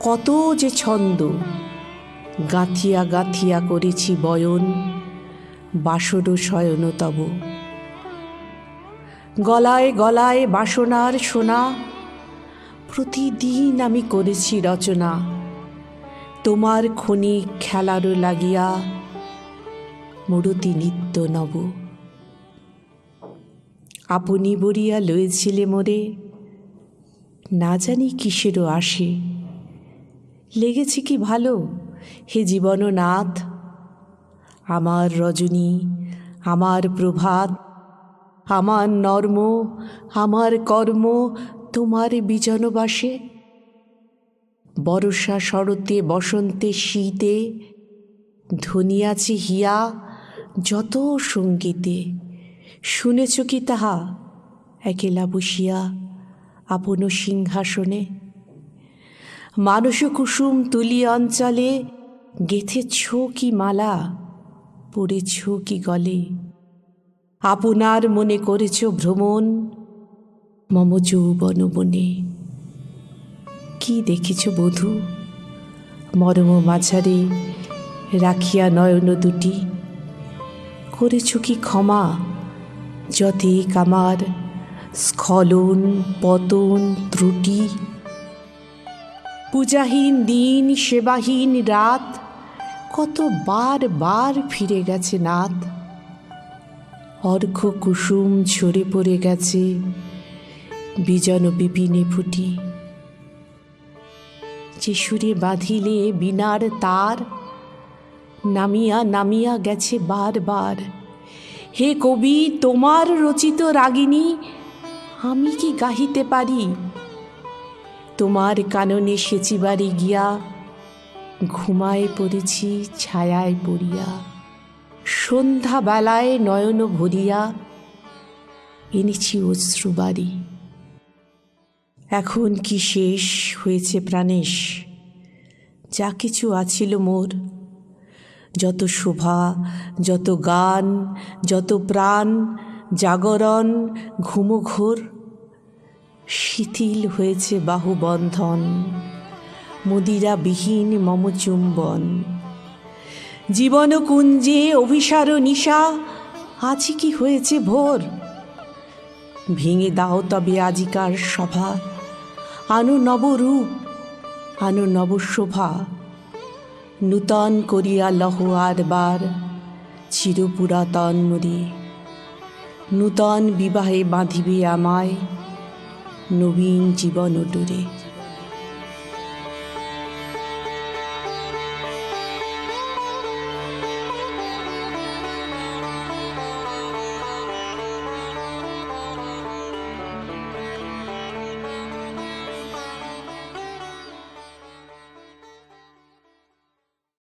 কত যে ছন্দ। গাঁথিয়া গাঁথিয়া করেছি বয়ন বাসর শয়ন তব। গলায় গলায় বাসনার সোনা, প্রতিদিন আমি করেছি রচনা। তোমার খনি খেলারও লাগিয়া মূরতি নিত্য নব। আপনি বরিয়া লয়েছিলে মোরে, না জানি কিসেরও আসে। লেগেছে কি ভালো? হে জীবননাথ, আমার রজনী, আমার প্রভাত, আমার নর্ম, আমার কর্ম, তোমার বিজনবাসে। বর্ষা শরতে, বসন্তে, শীতে ধনিয়াছে হিয়া যত সঙ্গীতে। শুনেছ কি তাহা, একেলা বসিয়া, আপন সিংহাসনে? মানস কুসুম তুলি অঞ্চলে, গেথেছ কি মালা, পড়েছ কি গলে। আপনার মনে করেছ ভ্রমণ, মম যৌবন বনে কি দেখিছ বধূ, মরম মাঝারে রাখিয়া নয়ন দুটি। করেছ কি ক্ষমা যতে কামার স্খলন, পতন, ত্রুটি। পূজাহীন দিন, সেবাহীন রাত, কত বার বার ফিরে গেছে নাথ অর্ঘ কুসুম ঝরে পড়ে গেছে বিজন বিপিনে ফুটি। যে সুরে বাঁধিলে বিনার তার, নামিয়া নামিয়া গেছে বারবার হে কবি, তোমার রচিত রাগিনী, আমি কি গাহিতে পারি? তোমার কাননে সেচিবারে গিয়া, ঘুমায় পড়েছি, ছায়ায় পড়িয়া। সন্ধ্যা বেলায় নয়ন ভরিয়া, এনেছি অশ্রুবাড়ি এখন কি শেষ হয়েছে প্রাণেশ? যা কিছু আছিল মোর, যত শোভা, যত গান, যত প্রাণ, জাগরণ, ঘুমঘোর শিথিল হয়েছে বাহুবন্ধন, মদিরাবিহীন মম চুম্বন জীবনকুঞ্জে অভিসার নিশা, আজি কি হয়েছে ভোর? ভেঙে দাও তবে আজিকার সভা আনো নবরূপ, আনো নবশোভা। নূতন করিয়া লহ আর বার চিরপুরাতন মরি নূতন বিবাহে বাঁধিবে আমায় নবীন জীবন ডোরে